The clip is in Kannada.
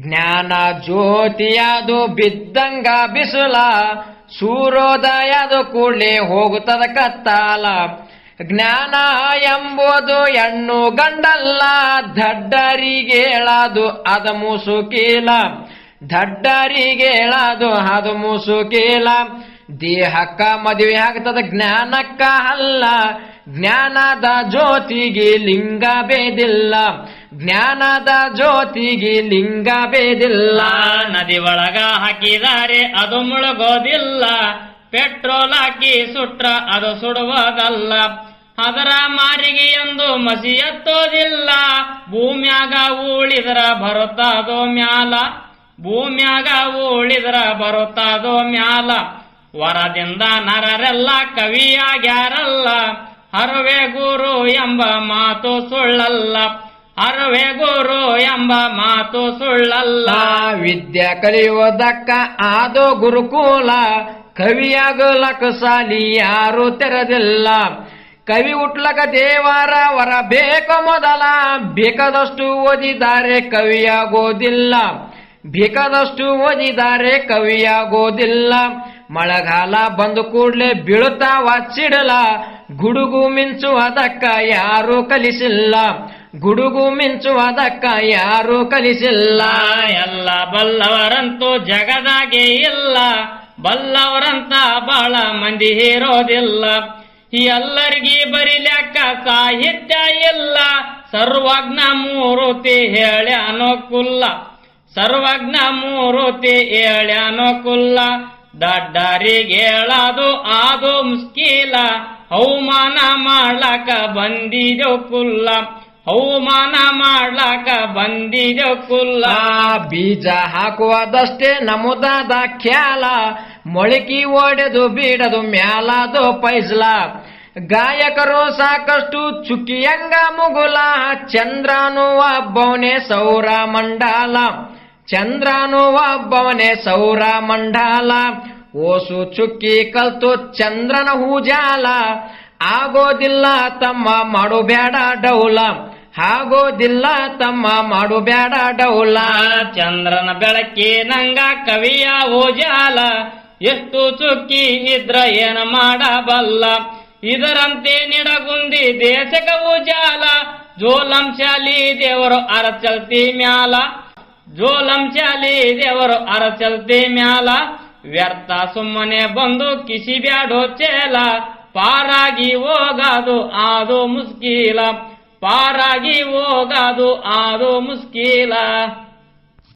ಜ್ಞಾನ ಜ್ಯೋತಿಯಾದು ಬಿದ್ದಂಗ ಬಿಸುಲ, ಸೂರ್ಯೋದಯದು ಕೂಡಲೇ ಹೋಗುತ್ತದ ಕತ್ತಾಲ. ಜ್ಞಾನ ಎಂಬುದು ಹೆಣ್ಣು ಗಂಡಲ್ಲ, ದಡ್ಡರಿಗೇಳದು ಅದ ಮುಸುಕೀಲ. ದಡ್ಡರಿಗೇಳದು ಅದು ಮುಸುಕೀಲ. ದೇಹಕ್ಕ ಮದುವೆ ಆಗ್ತದ ಜ್ಞಾನಕ್ಕ ಅಲ್ಲ. ಜ್ಞಾನದ ಜ್ಯೋತಿಗೆ ಲಿಂಗ ಬೇದಿಲ್ಲ ಜ್ಞಾನದ ಜ್ಯೋತಿಗೆ ಲಿಂಗ ಬೇದಿಲ್ಲ ನದಿ ಒಳಗ ಹಾಕಿದರೆ ಅದು ಮುಳುಗೋದಿಲ್ಲ. ಪೆಟ್ರೋಲ್ ಹಾಕಿ ಸುಟ್ರ ಅದು ಸುಡುವುದಲ್ಲ. ಅದರ ಮಾರಿಗೆ ಎಂದು ಮಸಿ ಎತ್ತೋದಿಲ್ಲ. ಭೂಮ್ಯಾಗ ಉಳಿದ್ರ ಬರುತ್ತದೋ ಮ್ಯಾಲ. ಭೂಮ್ಯಾಗ ಉಳಿದ್ರ ಬರುತ್ತದೋ ಮ್ಯಾಲ. ವರದಿಂದ ನರರೆಲ್ಲ ಕವಿಯಾಗ್ಯಾರಲ್ಲ? ಹರವೆ ಗುರು ಎಂಬ ಮಾತು ಸುಳ್ಳಲ್ಲ. ಅರುವೆ ಗುರು ಎಂಬ ಮಾತು ಸುಳ್ಳಲ್ಲ. ವಿದ್ಯೆ ಕಲಿಯುವುದಕ್ಕ ಆದೋ ಗುರುಕುಲ. ಕವಿಯಾಗಲಕ ಸಾಲಿ ಯಾರು ತೆರೆದಿಲ್ಲ. ಕವಿ ಹುಟ್ಲಕ ದೇವರ ವರ ಬೇಕ ಮೊದಲ. ಬೇಕಾದಷ್ಟು ಓದಿದ್ದಾರೆ ಕವಿಯಾಗೋದಿಲ್ಲ. ಬೇಕಾದಷ್ಟು ಓದಿದ್ದಾರೆ ಕವಿಯಾಗೋದಿಲ್ಲ. ಮಳೆಗಾಲ ಬಂದು ಕೂಡ್ಲೆ ಬೀಳುತ್ತಾ ವಾಚಿಡಲ ಗುಡುಗು ಮಿಂಚುವುದಕ್ಕ ಯಾರು ಕಲಿಸಿಲ್ಲ. ಗುಡುಗು ಮಿಂಚುವುದಕ್ಕ ಯಾರು ಕಲಿಸಿಲ್ಲ. ಎಲ್ಲ ಬಲ್ಲವರಂತೂ ಜಗದಾಗೆ ಇಲ್ಲ. ಬಲ್ಲವರಂತ ಬಹಳ ಮಂದಿ ಇರೋದಿಲ್ಲ ಎಲ್ಲರಿಗಿ ಬರಿಲ್ಯಾಕ ಸಾಹಿತ್ಯ ಇಲ್ಲ. ಸರ್ವಜ್ಞ ಮೂರುತಿ ಹೇಳ್ಯಾನೋ ಕುಲ್ಲ. ಸರ್ವಜ್ಞ ಮೂರುತಿ ಹೇಳ್ಯಾನೋ ಕುಲ್ಲ. ದಡ್ಡರಿಗೆ ಹೇಳದು ಅದು ಮುಸ್ಕಿಲ ಅವಮಾನ ಮಾಡ್ಲಾಕ ಬಂದಿದೆವು ಕುಲ್ಲ ಅವಮಾನ ಮಾಡ್ಲಾಕ ಬಂದಿದೆವು ಕುಲ್ಲ ಆ ಬೀಜ ಹಾಕುವುದಷ್ಟೇ ನಮುದಾದ ಖ್ಯಾಲ ಮೊಳಕಿ ಒಡೆದು ಬೀಡದು ಮ್ಯಾಲದು ಪೈಸ್ಲ ಗಾಯಕರು ಸಾಕಷ್ಟು ಚುಕ್ಕಿಯಂಗ ಮುಗುಲ ಚಂದ್ರನು ಒಬ್ಬವನೇ ಸೌರ ಮಂಡಲ ಚಂದ್ರನು ಒಬ್ಬವನೇ ಸೌರ ಮಂಡಾಲ, ಓಸು ಚುಕ್ಕಿ ಕಲ್ತು ಚಂದ್ರನ ಹೂಜಾಲ ಆಗೋದಿಲ್ಲ ತಮ್ಮ ಮಾಡು ಬೇಡ ಡೌಲ, ಆಗೋದಿಲ್ಲ ತಮ್ಮ ಮಾಡು ಬೇಡ ಡೌಲ. ಚಂದ್ರನ ಬೆಳಕಿನಂಗ ಕವಿಯ ಓಜಾಲ ಎಷ್ಟು ಚುಕ್ಕಿ ಇದ್ರ ಏನ ಮಾಡಬಲ್ಲ. ಇದರಂತೆ ನಿಡಗುಂದಿ ದೇಶಕ ಜೋಲಂ ಶಾಲಿ ದೇವರು ಅರಚಲ್ತಿ ಮ್ಯಾಲ. ಜೋಲಂಶಾಲಿ ದೇವರು ಅರಚಲ್ತಿ ಮ್ಯಾಲ, ವ್ಯರ್ಥ ಸುಮ್ಮನೆ ಬಂದು ಕಿಸಿ ಬ್ಯಾಡೋ ಚೇಲ, ಪಾರಾಗಿ ಹೋಗದು ಆದು ಮುಸ್ಕೀಲ, ಪಾರಾಗಿ ಹೋಗದು ಆದು ಮುಸ್ಕೀಲ.